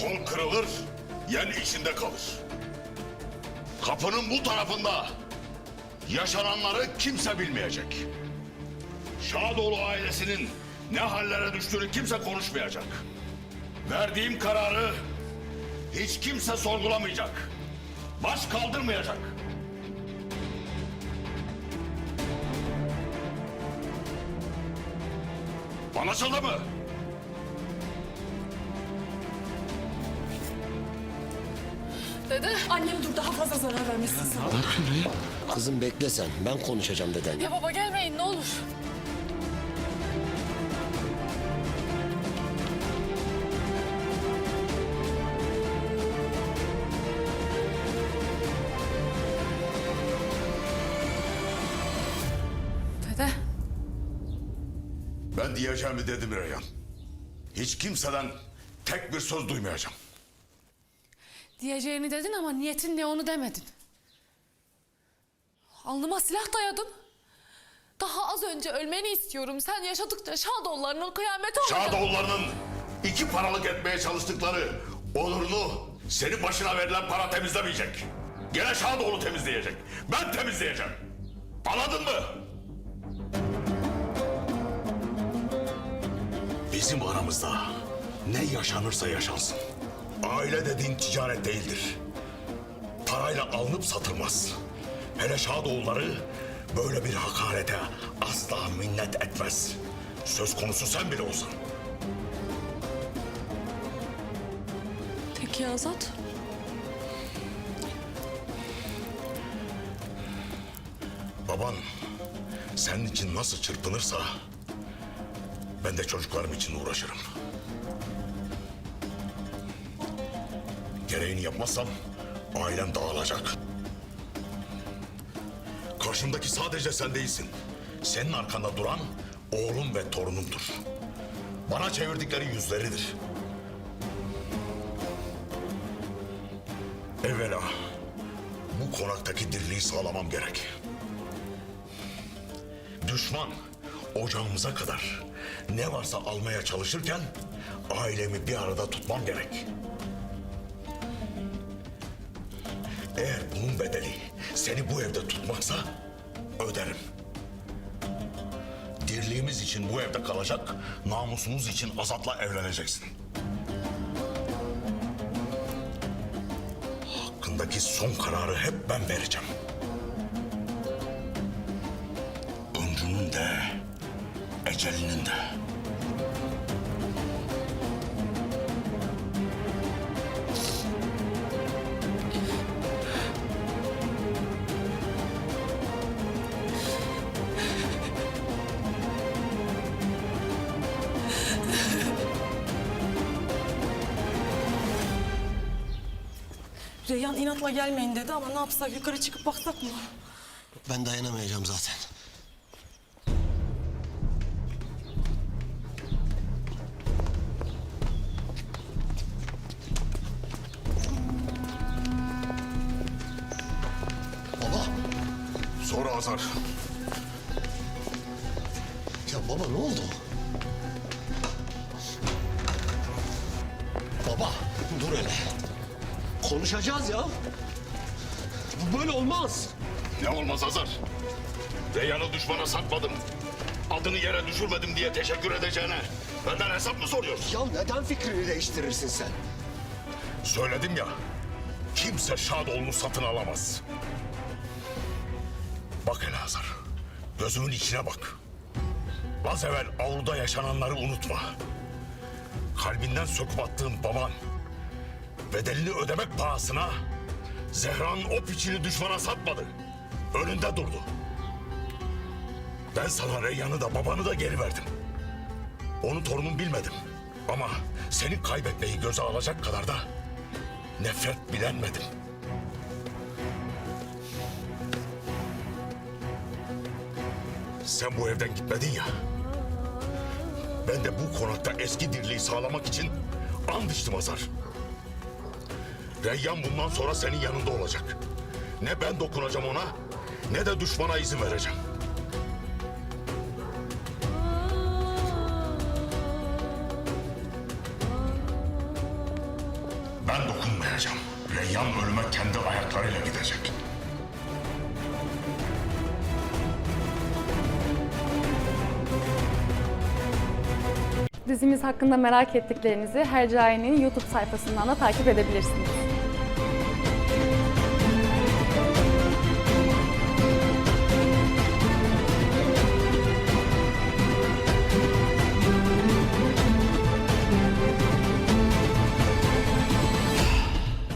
Kol kırılır, yen içinde kalır. Kapının bu tarafında yaşananları kimse bilmeyecek. Şadoğlu ailesinin ne hallere düştüğünü kimse konuşmayacak. Verdiğim kararı hiç kimse sorgulamayacak. Baş kaldırmayacak. Anlaşıldı mı? Dede. Annem dur daha fazla zarar vermesin sana. Kızım bekle sen. Ben konuşacağım deden. Ya baba gelmeyin ne olur. Dede. Ben diyeceğimi dedim Reyhan. Hiç kimseden tek bir söz duymayacağım. Diyeceğini dedin ama niyetin ne onu demedin. Alnıma silah dayadın. Daha az önce ölmeni istiyorum. Sen yaşadıkça Şadoğullarının kıyameti olacak. Şadoğullarının iki paralık etmeye çalıştıkları onurunu senin başına verilen para temizlemeyecek. Gene Şadoğlu temizleyecek. Ben temizleyeceğim. Anladın mı? Bizim aramızda ne yaşanırsa yaşansın. Aile dediğin ticaret değildir. Parayla alınıp satılmaz. Hele Şadoğulları böyle bir hakarete asla minnet etmez. Söz konusu sen bile olsan. Peki Azat? Baban senin için nasıl çırpınırsa ben de çocuklarım için uğraşırım. Gereğini yapmazsam ailem dağılacak. Karşımdaki sadece sen değilsin. Senin arkanda duran oğlum ve torunumdur. Bana çevirdikleri yüzleridir. Evvela bu konaktaki dirliği sağlamam gerek. Düşman ocağımıza kadar ne varsa almaya çalışırken ailemi bir arada tutmam gerek. Eğer bunun bedeli seni bu evde tutmaksa öderim. Dirliğimiz için bu evde kalacak, namusumuz için Azat'la evleneceksin. Hakkındaki son kararı hep ben vereceğim. Ömrünün de, ecelinin de. Reyhan inatla gelmeyin dedi ama ne yapsak yukarı çıkıp baksak mı? Ben dayanamayacağım zaten. Baba. Sonra Azar. Ya baba ne oldu? Baba dur hele. Konuşacağız ya. Bu böyle olmaz. Ne olmaz Azar? Reyhan'ı düşmana satmadım. Adını yere düşürmedim diye teşekkür edeceğine benden hesap mı soruyorsun? Ya neden fikrini değiştirirsin sen? Söyledim ya. Kimse Şadoğlu'nu satın alamaz. Bak hele Hazar. Gözümün içine bak. Az evvel avluda yaşananları unutma. Kalbinden söküp attığın baban... ...bedelini ödemek pahasına... ...Zehra'nın o piçini düşmana satmadı. Önünde durdu. Ben sana Reyyan'ı da babanı da geri verdim. Onu torunum bilmedim. Ama seni kaybetmeyi göze alacak kadar da nefret bilenmedim. Sen bu evden gitmedin ya. Ben de bu konakta eski dirliği sağlamak için and içtim Azar. Reyyan bundan sonra senin yanında olacak. Ne ben dokunacağım ona ne de düşmana izin vereceğim. Reyyan ölüme kendi ayaklarıyla gidecek. Dizimiz hakkında merak ettiklerinizi Hercai'nin YouTube sayfasından da takip edebilirsiniz.